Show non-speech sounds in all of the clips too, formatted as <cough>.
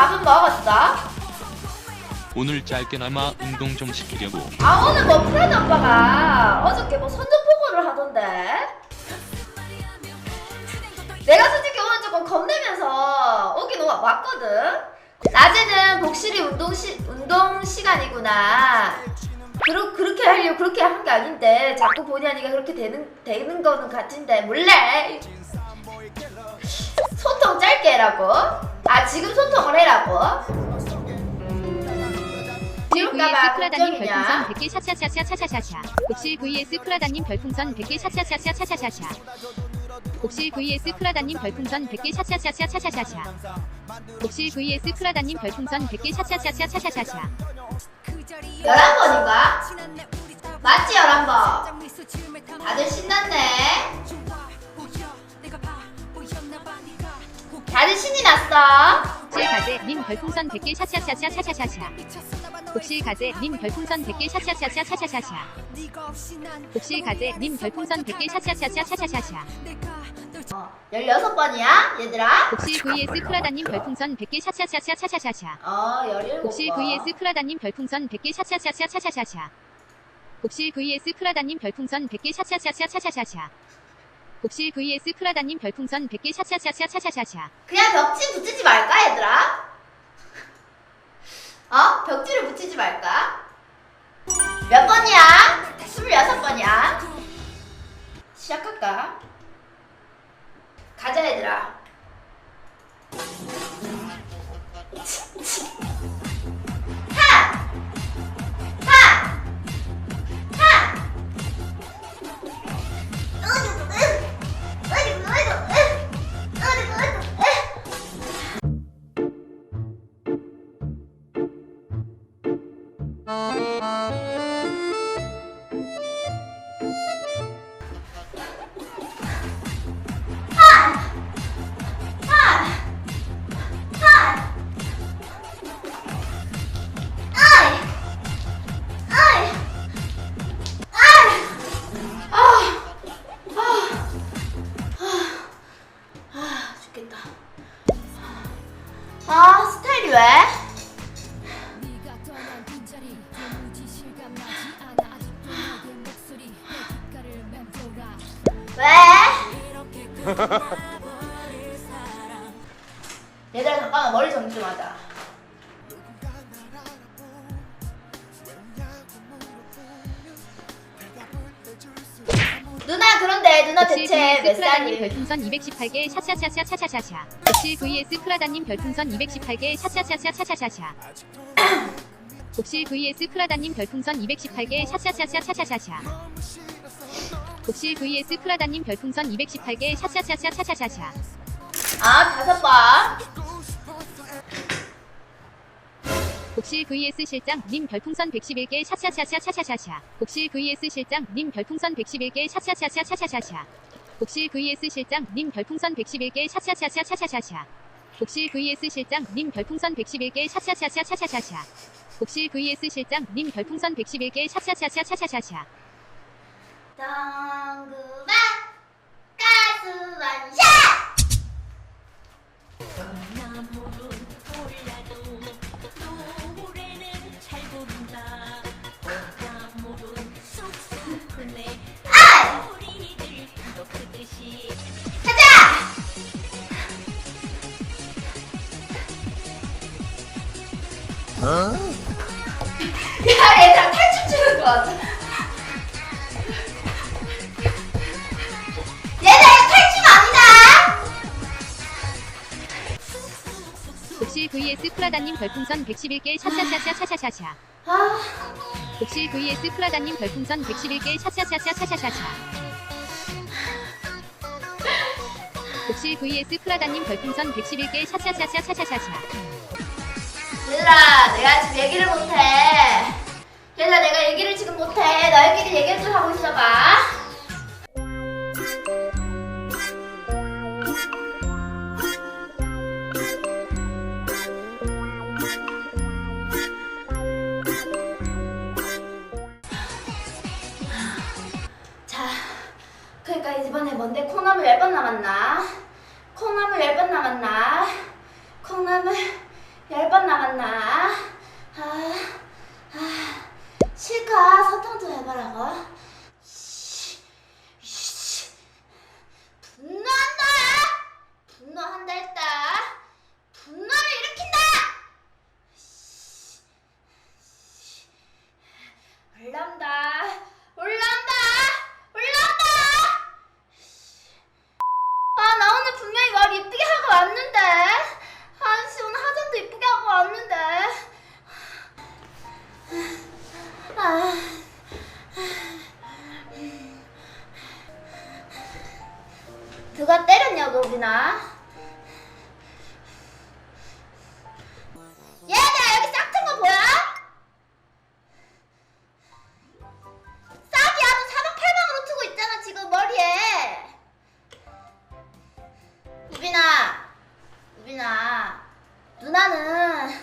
밥 먹었어? 오늘 짧게나마 운동 좀 시키려고. 아 오늘 뭐 프레드 오빠가 어저께 뭐 선전 보고를 하던데? 내가 솔직히 오늘 조금 겁내면서 오긴 와- 왔거든. 낮에는 복실이 운동 시 운동 시간이구나. 그러, 그렇게 하려고 그렇게 한 게 아닌데 자꾸 보니 하니까 그렇게 되는 되는 거는 같은데. 몰래 소통 짧게 해라고. 아 지금 소통을 해라고. 지울까봐 vs 프라다님 별풍선 100개 샤샤샤샤샤샤샤 복실 vs 프라다님 별풍선 100개 샤샤샤샤샤샤샤 복실 vs 프라다님 별풍선 100개 샤샤샤샤샤샤샤 복실 vs 프라다님 별풍선 100개 샤샤샤샤샤샤샤 11번인가? 맞지 11번? 다들 신났네 났어? 복실 가제 님 별풍선 100개 샤샤샤샤샤샤샤 복실 가제 님 별풍선 100개 샤샤샤샤샤샤샤 복실 가제 님 별풍선 100개 샤샤샤샤샤샤샤 어, 16번이야 얘들아? 복실 vs 프라다님 별풍선 100개 샤샤샤샤샤샤샤 어 17번. 복실 vs 프라다님 별풍선 100개 샤샤샤샤샤샤샤 복실 vs 프라다님 별풍선 100개 샤샤샤샤샤샤샤 복실 vs 프라다님 별풍선 100개 샤샤샤샤샤샤샤 그냥 벽지 붙이지 말까 얘들아? 어? 벽지를 붙이지 말까? 몇 번이야? 26번이야 시작할까? 가자 얘들아 아 스타일이 왜? 왜? <laughs> 얘들아 잠깐만 머리 정리 좀 하자. 복실 대체 몇 살이? 별풍선 218개 샤샤샤샤샤샤샤 복실 vs 프라다님 별풍선 218개 샤샤샤샤샤샤샤 복실 vs 프라다님 별풍선 218개 샤샤샤샤샤샤샤 복실 vs 프라다님 별풍선 218개 샤샤샤샤샤샤샤 아 다섯 번. 복실 vs 실장 님 별풍선 111개 샤샤샤샤샤샤샤 복실 vs 실장 님 별풍선 111개 샤샤샤샤샤샤샤 복실 vs 실장 님 별풍선 111개 샤샤샤샤샤샤샤 복실 vs 실장 님 별풍선 111개 샤샤샤샤샤샤샤 복실 vs 실장 님 별풍선 111개 샤샤샤샤샤샤샤 당구만 가수 완샷! Vs 프라다님 별풍선 111개 샤샤샤샤샤샤샤 아. 복실 vs 프라다님 별풍선 111개 샤샤샤샤샤샤샤 복실 vs 프라다님 별풍선 111개 샤샤샤샤샤샤샤. 얘들아 내가 지금 얘기를 못해. 얘들아 내가 얘기를 지금 못해. 너희끼리 얘기를 좀 하고 있어봐 남았나? 콩나물 10번 남았나? 콩나물 열번 남았나? 아, 아, 우리나? 얘들아, 여기 싹 튼 거 보여? 싹이 아주 사방팔방으로 트고 있잖아, 지금 머리에. 우빈아, 우빈아, 누나는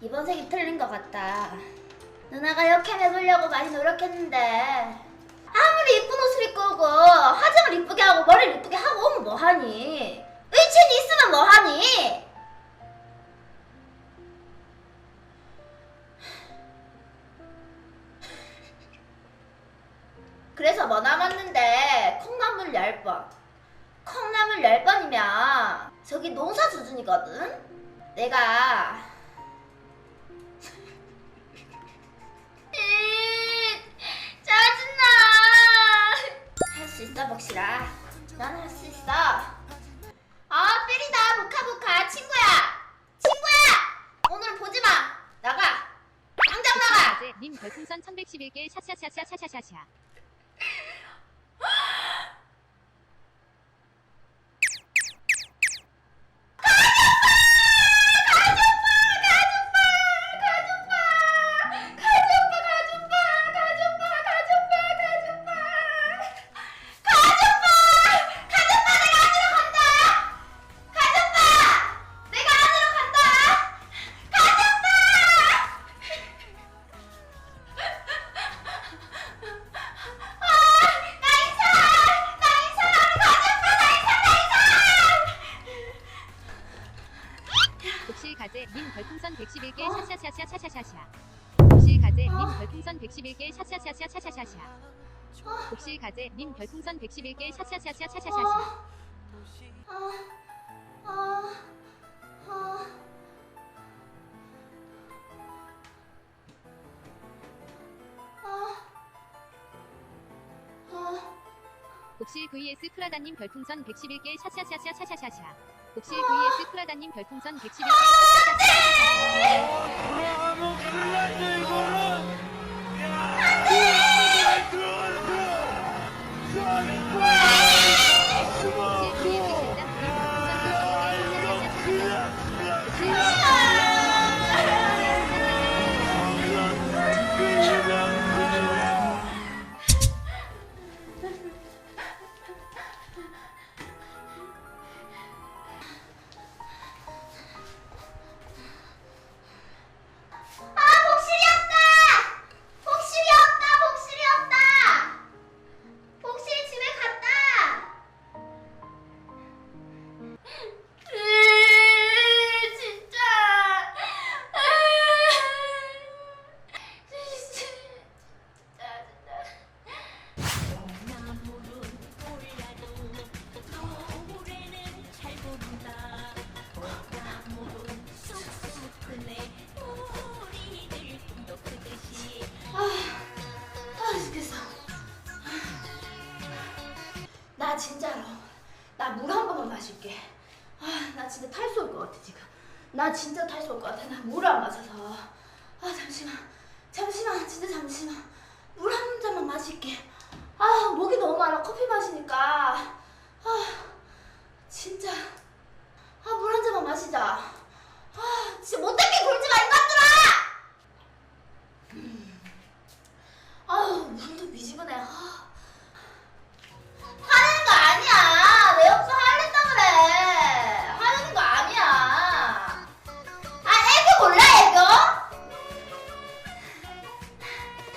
이번 색이 틀린 것 같다. 누나가 역행 해보려고 많이 노력했는데 아무리 이쁜 옷을 입고 오고 화장 을 이쁘게 하고 머리를 이쁘게 하고 오면 뭐하니? 의친이 있으면 뭐하니? 그래서 뭐 남았는데 콩나물 10번 콩나물 10번이면 저기 농사 수준이거든? 내가 있어 복실아 난할수 있어. 아 삐리다. 보카 보카 친구야. 친구야! 오늘 보지마. 나가. 당장 나가. 님 별풍선 1111개 샤샤샤샤샤샤샤. 샤샤샤샤샤샤샤. 복실 가제 님 별풍선 111개 샤샤샤샤샤샤샤. 아, 아, 아. 아, 아, 복실 vs 프라다님 별풍선 111개 샤샤샤샤샤샤샤. 복실 vs 프라다님 별풍선 111개 샤샤샤샤샤샤. 돌아 가면 진짜 탈수 올 것 같아 지금. 나 진짜 탈수 올 것 같아. 나 물을 안 마셔서. 아 잠시만. 잠시만. 진짜 잠시만. 물 한 잔만 마실게. 아 목이 너무 말라. 커피 마시니까. 아 진짜. 아 물 한 잔만 마시자. 아 진짜 못 닦게 굴지.